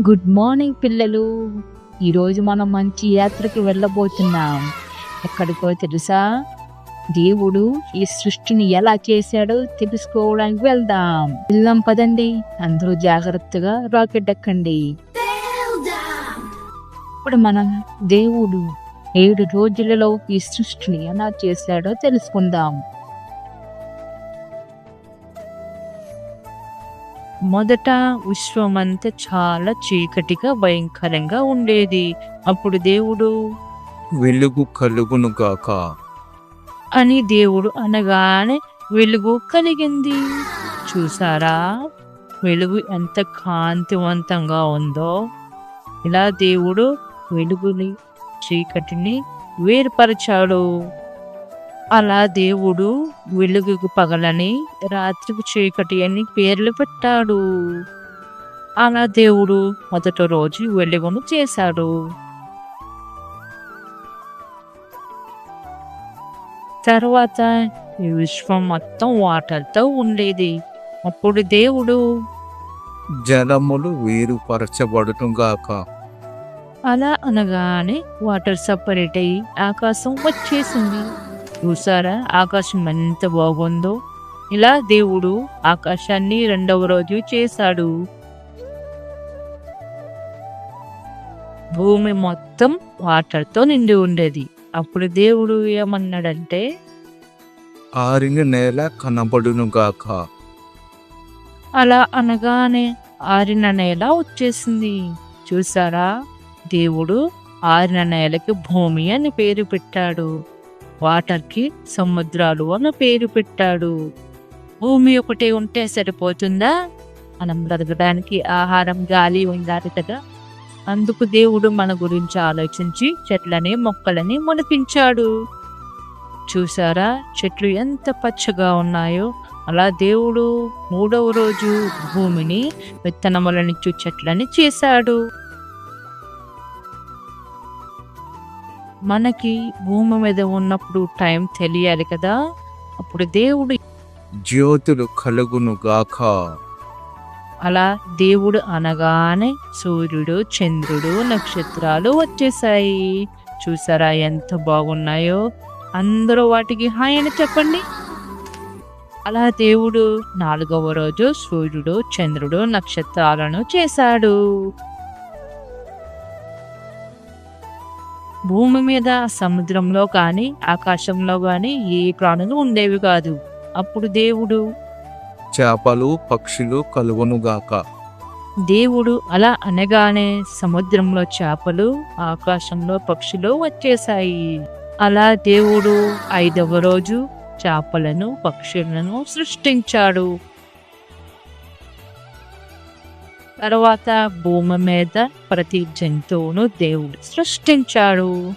Good morning పిల్లలు. ఈరోజు మనం మంచి యాత్రకి వెళ్ళబోతున్నాం. ఎక్కడికో తెలుసా? దేవుడు ఈ సృష్టిని ఎలా చేశాడో తెలుసుకోవడానికి వెళ్దాం. వెళ్ళాం పదండి. అందరూ జాగ్రత్తగా రాకెట్ ఎక్కండి. ఇప్పుడు మనం దేవుడు ఏడు రోజులలో ఈ సృష్టిని ఎలా చేశాడో తెలుసుకుందాం. మొదట విశ్వమంతా చాలా చీకటిగా భయంకరంగా ఉండేది. అప్పుడు దేవుడు వెలుగు కలుగును గాక. అని దేవుడు అనగానే వెలుగు కలిగింది. చూసారా? వెలుగు ఎంత కాంతివంతంగా ఉందో. ఇలా దేవుడు వెలుగుని చీకటిని వేరుపరిచాడు. అలా దేవుడు వెలుగుకు పగలని రాత్రికి చీకటి అని పేర్లు పెట్టాడు. అలా దేవుడు మొదటి రోజు వెలుగును చేశాడు. తర్వాత ఈ విశ్వం మొత్తం వాటర్తో ఉండేది. అప్పుడు దేవుడు జలములు వేరుపరచబడును గాక అలా అనగానే వాటర్ సపరేట్ అయ్యి ఆకాశం వచ్చేసింది. చూసారా ఆకాశం ఎంత బాగుందో? ఇలా దేవుడు ఆకాశాన్ని రెండవ రోజు చేశాడు. భూమి మొత్తం వాటర్తో నిండి ఉండేది. అప్పుడు దేవుడు ఏమన్నాడంటే ఆరిన నేల కనబడును గాక. అలా అనగానే ఆరిన నేల వచ్చేసింది. చూసారా దేవుడు ఆరిన నేలకి భూమి అని పేరు పెట్టాడు. వాటర్కి సముద్రాలు అని పేరు పెట్టాడు. భూమి ఒకటే ఉంటే సరిపోతుందా? మనం బ్రతకడానికి ఆహారం గాలి ఉండాలి కదా. అందుకు దేవుడు మన గురించి ఆలోచించి చెట్లని మొక్కలని మునిపించాడు. చూసారా చెట్లు ఎంత పచ్చగా ఉన్నాయో. అలా దేవుడు మూడవ రోజు భూమిని విత్తనములనిచ్చు చెట్లని చేశాడు. మనకి భూమి మీద ఉన్నప్పుడు టైం తెలియాలి కదా. అప్పుడు దేవుడు జ్యోతులు కలుగును గాక అలా దేవుడు అనగానే సూర్యుడు చంద్రుడు నక్షత్రాలు వచ్చేసాయి. చూసారా ఎంత బాగున్నాయో? అందరూ వాటికి హాయ్ అని చెప్పండి. అలా దేవుడు నాలుగవ రోజు సూర్యుడు చంద్రుడు నక్షత్రాలను చేశాడు. భూమి మీద సముద్రంలో కానీ ఆకాశంలో కానీ ఏ ప్రాణులు ఉండేవి కాదు. అప్పుడు దేవుడు చేపలు పక్షులు కలుగును గాక. దేవుడు అలా అనగానే సముద్రంలో చేపలు ఆకాశంలో పక్షులు వచ్చేసాయి అలా దేవుడు ఐదవ రోజు చేపలను పక్షులను సృష్టించాడు. తర్వాత భూమి మీద ప్రతి జంతువును దేవుడు సృష్టించాడు.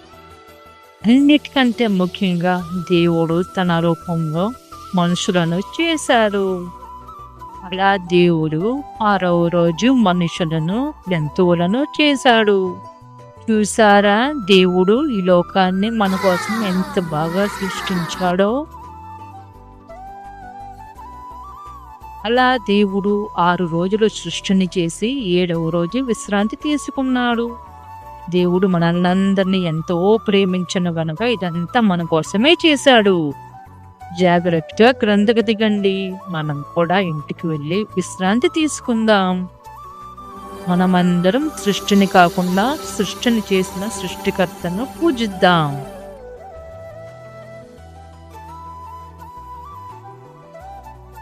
అన్నిటికంటే ముఖ్యంగా దేవుడు తన రూపంలో మనుషులను చేశారు అలా దేవుడు ఆరవ రోజు మనుషులను జంతువులను చేశాడు. చూసారా? దేవుడు ఈ లోకాన్ని మన కోసం ఎంత బాగా సృష్టించాడో. అలా దేవుడు ఆరు రోజులు సృష్టిని చేసి ఏడవ రోజు విశ్రాంతి తీసుకున్నాడు. దేవుడు మనల్నందరినీ ఎంతో ప్రేమించను గనుక ఇదంతా మన కోసమే చేశాడు. జాగ్రత్తగా క్రిందకు దిగండి. మనం కూడా ఇంటికి వెళ్ళి విశ్రాంతి తీసుకుందాం. మనమందరం సృష్టిని కాకుండా సృష్టిని చేసిన సృష్టికర్తను పూజిద్దాం.